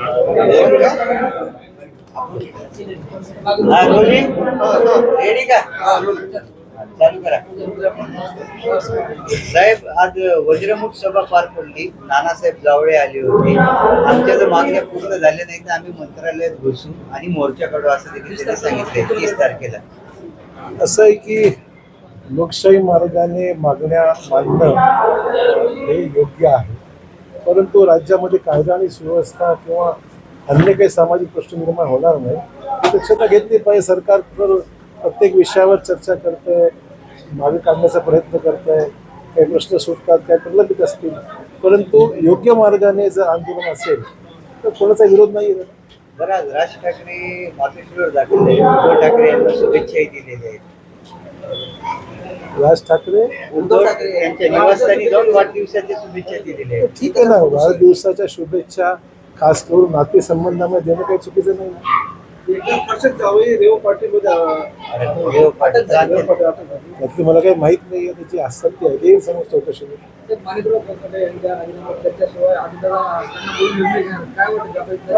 हा, रोजी? रेडी का? चालू करा. साहेब आज वज्रमुख सभा पार पडली. नानासाहेब जावळे आले होते. आमच्या जर मागण्या पूर्ण झाल्या नाही तर आम्ही मंत्रालयात घुसू आणि मोर्चा काढू असं देखील त्यांनी सांगितलंय तीस तारखेला. असं आहे की लोकशाही मार्गाने मागण्या मांडणं हे योग्य आहे. परंतु राज्यामध्ये कायदा आणि सुव्यवस्था किंवा अन्य काही सामाजिक प्रश्न निर्माण होणार नाही दक्षता घेतली पाहिजे. सरकार तर प्रत्येक विषयावर चर्चा करते मागे काढण्याचा प्रयत्न करतंय काही प्रश्न सुटतात काही प्रलंबित असतील. परंतु योग्य मार्गाने जर आंदोलन असेल तर कोणाचा विरोध नाही आहे. बरं आज राज ठाकरे मातेश्वर दाखल उद्धव ठाकरे यांना शुभेच्छाही दिलेल्या आहेत. राज ठाकरे उद्धव ठाकरे यांच्या निवासस्थानी जाऊन वाढदिवसाच्या शुभेच्छा दिलेल्या आहेत ठीक आहे ना वाढदिवसाच्या शुभेच्छा खास करून नातेसंबंधामध्ये देणं काही चुकीचं नाही. अरे, देव पाटील. त्यातली मला काही माहीत नाही आहे त्याची आसक्ती आहे येईल समज चौकशी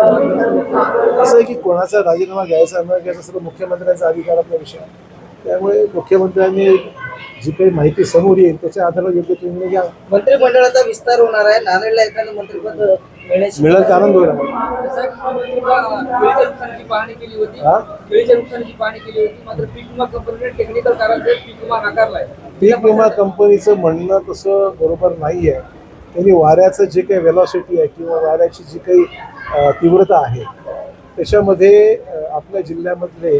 असं आहे की कोणाचा राजीनामा घ्यायचा न घ्यायचा सर्व मुख्यमंत्र्यांचा अधिकारातला विषय आहे. त्यामुळे मुख्यमंत्र्यांनी जी काही माहिती समोर येईल त्याच्या आधारावर योग्य तो निर्णय घ्या मंत्रिमंडळाचा विस्तार होणार आहे. नांदेडला एखादं मंत्रिपद मिळण्याची मिळालं तर आनंद होईल आम्हाला. केळीच्या नुकसानीची पाहणी केली होती. हा? केळीच्या नुकसानीची पाहणी केली होती. मात्र पीक विमा कंपनीने टेक्निकल कारणाने पीक विमा नाकारलाय. पीक विमा कंपनीचं म्हणणं तसं बरोबर नाही आहे. त्यांनी वाऱ्याचं जे काही वेलॉसिटी आहे किंवा वाऱ्याची जी काही अ, तीव्रता आहे त्याच्यामध्ये अ, आपल्या जिल्ह्यामधले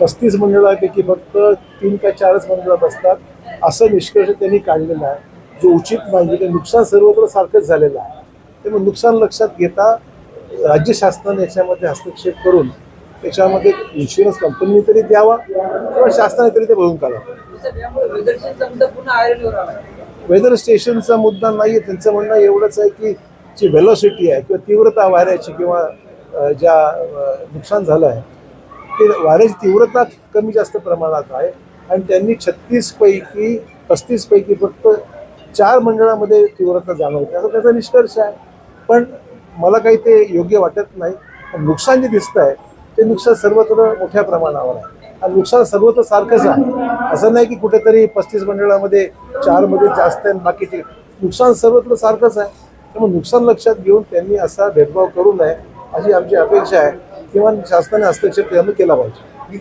पस्तीस मंडळापैकी फक्त तीन का चारच मंडळं बसतात. असं निष्कर्ष त्यांनी काढलेला आहे. जो उचित नाही ते नुकसान सर्वत्र सारखंच झालेलं आहे. त्यामुळे नुकसान लक्षात घेता राज्य शासनाने याच्यामध्ये हस्तक्षेप करून त्याच्यामध्ये इन्शुरन्स कंपनीने तरी द्यावा किंवा शासनाने तरी ते भरून काढावं. वेदर स्टेशनचा मुद्दा नाही आहे त्यांचं म्हणणं एवढंच आहे की जी व्हेलॉसिटी आहे किंवा तीव्रता वाऱ्याची किंवा ज्या नुकसान झालं आहे ते वाऱ्याची तीव्रता कमी जास्त प्रमाणात आहे. आणि त्यांनी छत्तीसपैकी पस्तीसपैकी फक्त चार मंडळामध्ये तीव्रता जाणवते. असा त्याचा निष्कर्ष आहे. पण मला काही ते योग्य वाटत नाही. पण नुकसान जे दिसतं आहे ते नुकसान सर्वत्र मोठ्या प्रमाणावर आहे. आणि नुकसान सर्वत्र सारखंच आहे. असं नाही की कुठेतरी पस्तीस मंडळामध्ये चारमध्ये जास्त आहे बाकीचे नुकसान सर्वत्र सारखंच आहे. त्यामुळे नुकसान लक्षात घेऊन त्यांनी असा भेदभाव करू नये अशी आमची अपेक्षा आहे. किंवा शासनाने हस्तक्षेप त्यांना केला पाहिजे.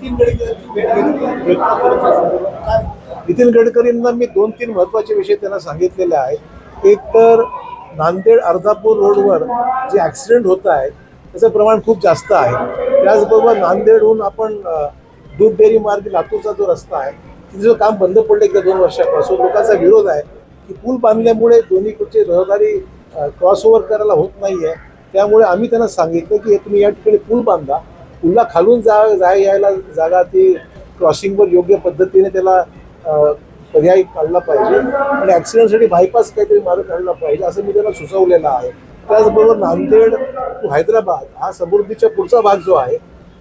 नितीन गडकरींना मी दोन तीन महत्त्वाचे विषय त्यांना सांगितलेले आहेत. एक तर नांदेड अर्धापूर रोडवर जे ॲक्सिडेंट होत आहेत त्याचं प्रमाण खूप जास्त आहे. त्याचबरोबर नांदेडहून आपण दूध डेअरी मार्ग लातूरचा जो रस्ता आहे तिचं काम बंद पडलं गेल्या दोन वर्षापासून लोकांचा विरोध आहे की पूल बांधल्यामुळे दोन्हीकडची रहदारी क्रॉस ओव्हर करायला होत नाही आहे त्यामुळे आम्ही त्यांना सांगितलं की हे तुम्ही या ठिकाणी पूल बांधा. पुलला खालून जा जाय यायला जागा ती क्रॉसिंगवर योग्य पद्धतीने त्याला पर्याय काढला पाहिजे आणि ॲक्सिडेंटसाठी बायपास काहीतरी मार्ग काढला पाहिजे असं मी त्यांना सुचवलेलं आहे. त्याचबरोबर नांदेड टू हैदराबाद हा समृद्धीच्या पुढचा भाग जो आहे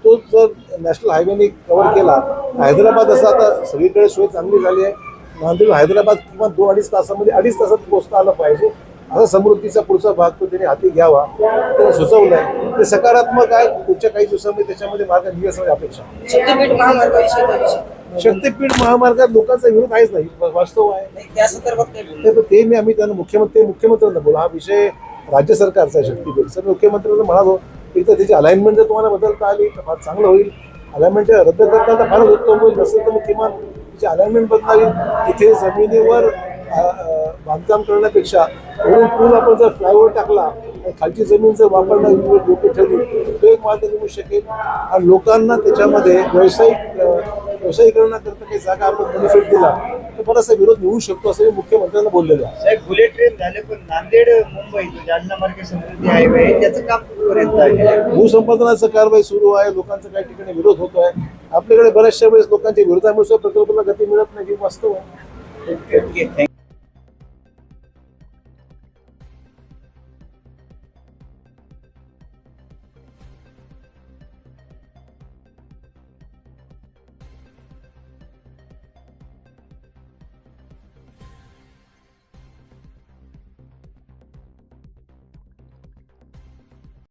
तो जर नॅशनल हायवेने कव्हर केला हैदराबाद असं आता सगळीकडे सोय चांगली झाली आहे. नांदेड हैदराबाद किंवा दोन अडीच तासामध्ये अडीच तासात पोहोचता आलं पाहिजे. असा समृद्धीचा पुढचा भाग तो त्यांनी हाती घ्यावा त्याला सुचवलंय ते सकारात्मक आहे पुढच्या काही दिवसांमध्ये त्याच्यामध्ये मार्ग निघण्याची अपेक्षा आहे. शक्तीपीठ काय विषय? शक्तीपीठ महामार्गात लोकांचा विरोध आहेच नाही वास्तव आहे नाही, त्या संदर्भात बोलू? ते ते मी आम्ही त्यांना मुख्यमंत्री मुख्यमंत्र्यांना बोला हा विषय राज्य सरकारचा आहे शक्तीपीठ सर मुख्यमंत्र्यांना म्हणालो एक तर त्याची अलाइनमेंट जर तुम्हाला बदलता आली तर फार चांगलं होईल अलाइनमेंट रद्द करता तर फारच उत्तम होईल नसेल तर मग किमान तिची अलाइनमेंट बदलावी तिथे जमिनीवर बांधकाम करण्यापेक्षा वरून पूल आपण जर फ्लायओव्हर टाकला खालची जमीन जर वापरणं योग्य ठेवली तो एक मार्ग निघू शकेल. आणि लोकांना त्याच्यामध्ये व्यावसायिक व्यावसायीकरणाकरता काही जागा आपण बेनिफिट दिला तर बराचसा विरोध निघू शकतो असं मुख्यमंत्र्यांना बोललेलं आहे. साहेब बुलेट ट्रेन झाले पण नांदेड मुंबई जालना मार्ग समृद्धी हायवे त्याचं काम कुठपर्यंत आहे? भूसंपादनाचं कारवाई सुरू आहे लोकांचा काही ठिकाणी विरोध होतो आहे आपल्याकडे बऱ्याचशा वेळेस लोकांच्या विरोधामुळे प्रकल्पाला गती मिळत नाही हे वास्तव आहे. Okay thank you